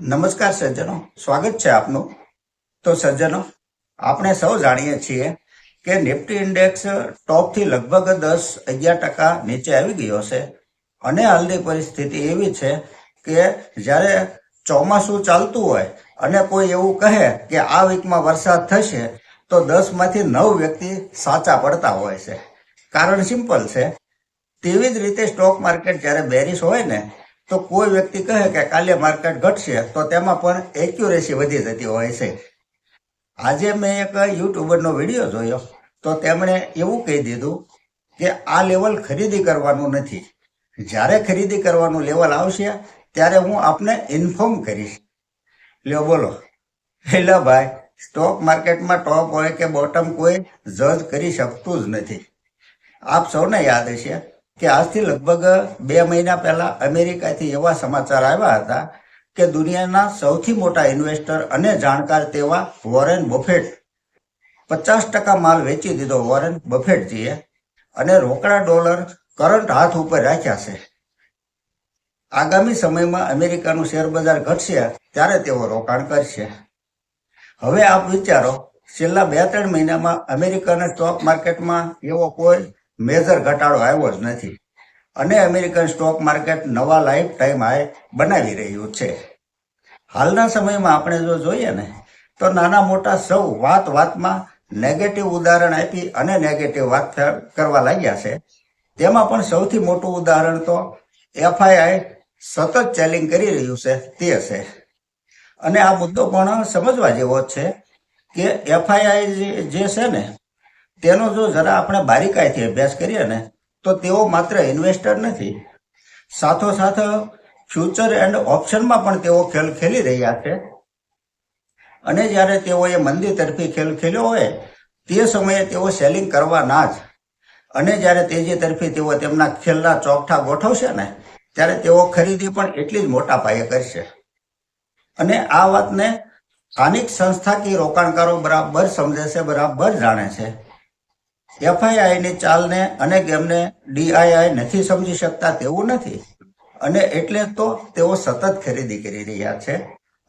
નમસ્કાર સજ્જનો. સ્વાગત છે આપનું. તો સજ્જનો, આપણે સૌ જાણીએ છીએ કે નિફ્ટી ઇન્ડેક્સ ટોપથી લગભગ દસ અગિયાર ટકા નીચે આવી ગયો છે. અને હાલની પરિસ્થિતિ એવી છે કે જ્યારે ચોમાસું ચાલતું હોય અને કોઈ એવું કહે કે આ વીકમાં વરસાદ થશે, તો દસમાંથી નવ વ્યક્તિ સાચા પડતા હોય છે. કારણ સિમ્પલ છે. તેવી જ રીતે સ્ટોક માર્કેટ જ્યારે બેરિશ હોય ને તો કોઈ વ્યક્તિ કહે કે કાલે માર્કેટ ઘટશે, તો તેમાં પણ એક્યુરેસી વધી જતી હોય છે. આજે મેં એક યુટ્યુબરનો વીડિયો જોયો, તો તેમણે એવું કહી દીધું કે આ લેવલ ખરીદી કરવાનું નથી. જ્યારે ખરીદી કરવાનું લેવલ આવશે, ત્યારે હું આપને ઇન્ફોર્મ કરીશ. લ્યો બોલો. એટલે ભાઈ સ્ટોક માર્કેટમાં ટોપ હોય કે બોટમ કોઈ જજ કરી શકતું જ નથી. આપ સૌને યાદ હશે કે આજથી લગભગ બે મહિના પહેલા અમેરિકાથી એવા સમાચાર આવ્યા હતા કે દુનિયાના સૌથી મોટા ઇન્વેસ્ટર અને જાણકાર તેવા વોરેન બફેટ પચાસ ટકા માલ વેચી દીધો વોરેન બફેટજીએ અને રોકડા ડોલર કરંટ હાથ ઉપર રાખ્યા છે. આગામી સમયમાં અમેરિકાનું શેર બજાર ઘટશે ત્યારે તેઓ રોકાણ કરશે. હવે આપ વિચારો, છેલ્લા બે ત્રણ મહિનામાં અમેરિકાના સ્ટોક માર્કેટમાં એવો કોઈ મેજર ઘટાડો આવ્યો જ નથી. અને અમેરિકન સ્ટોક માર્કેટ નવા લાઈફ ટાઈમ હાઈ બનાવી રહ્યું છે. હાલના સમયમાં આપણે જો જોઈએ ને, તો નાના મોટા સૌ વાત વાતમાં નેગેટિવ ઉદાહરણ આપી અને નેગેટિવ વાત કરવા લાગ્યા છે. તેમાં પણ સૌથી મોટું ઉદાહરણ તો એફઆઈઆઈ સતત ચેલિંગ કરી રહ્યું છે, તે છે. અને આ મુદ્દો પણ સમજવા જેવો છે કે એફઆઈઆઈ જે છે ને તેનો જો જરા આપણે બારીકાઈથી અભ્યાસ કરીએ ને, તો તેઓ માત્ર ઇન્વેસ્ટર નથી. સાથોસાથ ફ્યુચર એન્ડ ઓપ્શનમાં પણ તેઓ ખેલ ખેલી રહ્યા છે. અને જ્યારે તેઓએ મંદી તરફી ખેલ ખેલ્યો હોય, તે સમયે તેઓ સેલિંગ કરવાના જ. અને જ્યારે તેજી તરફી તેઓ તેમના ખેલના ચોકઠા ગોઠવશે ને, ત્યારે તેઓ ખરીદી પણ એટલી જ મોટા પાયે કરશે. અને આ વાતને સ્થાનિક સંસ્થાકીય રોકાણકારો બરાબર સમજે છે, બરાબર જાણે છે. એફઆઈઆઈની ચાલને અને એમને ડીઆઈઆઈ નથી સમજી શકતા તેવું નથી. અને એટલે તો તેઓ સતત ખરીદી કરી રહ્યા છે.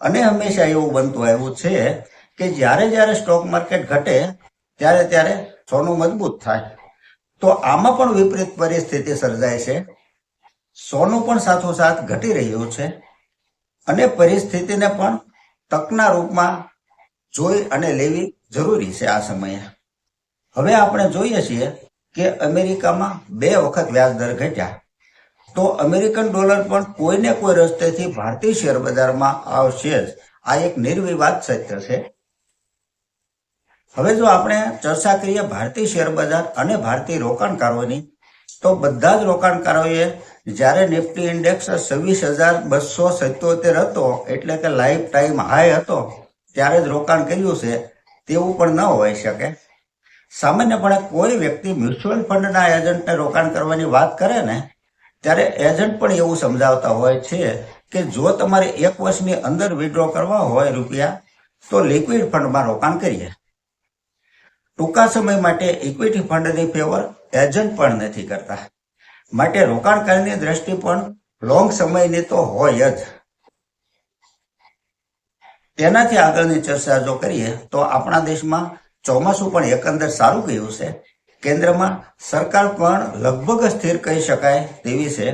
અને હંમેશા એવું બનતું આવ્યું છે કે જ્યારે જ્યારે સ્ટોક માર્કેટ ઘટે, ત્યારે ત્યારે સોનું મજબૂત થાય. તો આમાં પણ વિપરીત પરિસ્થિતિ સર્જાય છે. સોનું પણ સાથોસાથ ઘટી રહ્યું છે. અને પરિસ્થિતિને પણ તકના રૂપમાં જોઈ અને લેવી જરૂરી છે આ સમયે. હવે આપણે જોઈએ છીએ કે અમેરિકામાં બે વખત વ્યાજ દર ઘટ્યા. તો અમેરિકન ડોલર પણ કોઈને કોઈ રસ્તેથી ભારતીય શેર બજારમાં આવશે જ. આ એક નિર્વિવાદ સત્ય છે. હવે જો આપણે ચર્ચા કરીએ ભારતીય શેર બજાર અને ભારતીય રોકાણકારોની, તો બધા જ રોકાણકારોએ જ્યારે નિફ્ટી ઇન્ડેક્સ છવ્વીસ હજાર બસો સત્યોતેર હતો, એટલે કે લાઈફ ટાઈમ હાઈ હતો, ત્યારે જ રોકાણ કર્યું છે. તેવું પણ ન હોઈ શકે. સામાન્યપણે કોઈ વ્યક્તિ મ્યુચ્યુઅલ ફંડના એજન્ટને રોકાણ કરવાની વાત કરે ને, ત્યારે એજન્ટ પણ એવું સમજાવતા હોય છે કે જો તમારે એક વર્ષની અંદર વિડ્રો કરવા હોય રૂપિયા, તો લિક્વિડ ફંડમાં રોકાણ કરીએ. ટૂંકા સમય માટે ઇક્વિટી ફંડની ફેવર એજન્ટ પણ નથી કરતા. માટે રોકાણકારીની દ્રષ્ટિ પણ લોંગ સમયની તો હોય જ. તેનાથી આગળની ચર્ચા જો કરીએ, તો આપણા દેશમાં ચોમાસું પણ એકંદર સારું ગયું છે. કેન્દ્રમાં સરકાર પણ લગભગ સ્થિર કહી શકાય તેવી છે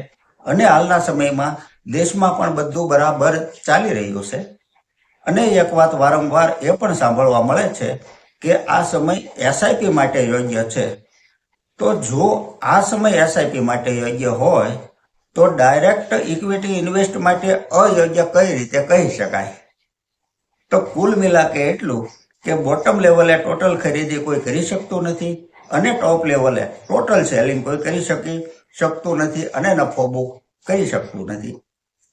અને હાલના સમયમાં દેશમાં પણ બધું બરાબર ચાલી રહ્યું છે. અને એક વાત વારંવાર એ પણ સાંભળવા મળે છે કે આ સમય એસઆઈપી માટે યોગ્ય છે. તો જો આ સમય એસઆઈપી માટે યોગ્ય હોય, તો ડાયરેક્ટ ઇક્વિટી ઇન્વેસ્ટ માટે અયોગ્ય કઈ રીતે કહી શકાય? તો કુલ મિલાકે એટલું કે બોટમ લેવલે ટોટલ ખરીદી કોઈ કરી શકતું નથી અને ટોપ લેવલે ટોટલ સેલિંગ કોઈ કરી શકી, શકતું નથી અને નફો બુક કરી શકતું નથી.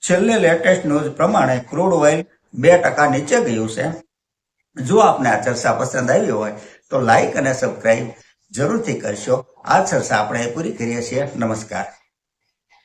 છેલ્લે લેટેસ્ટ ન્યૂઝ પ્રમાણે ક્રૂડ ઓઇલ બે ટકા નીચે ગયું છે. જો આપને આ ચર્ચા પસંદ આવી હોય તો લાઈક અને સબસ્ક્રાઈબ જરૂરથી કરશો. આ ચર્ચા આપણે પૂરી કરીએ છીએ. નમસ્કાર.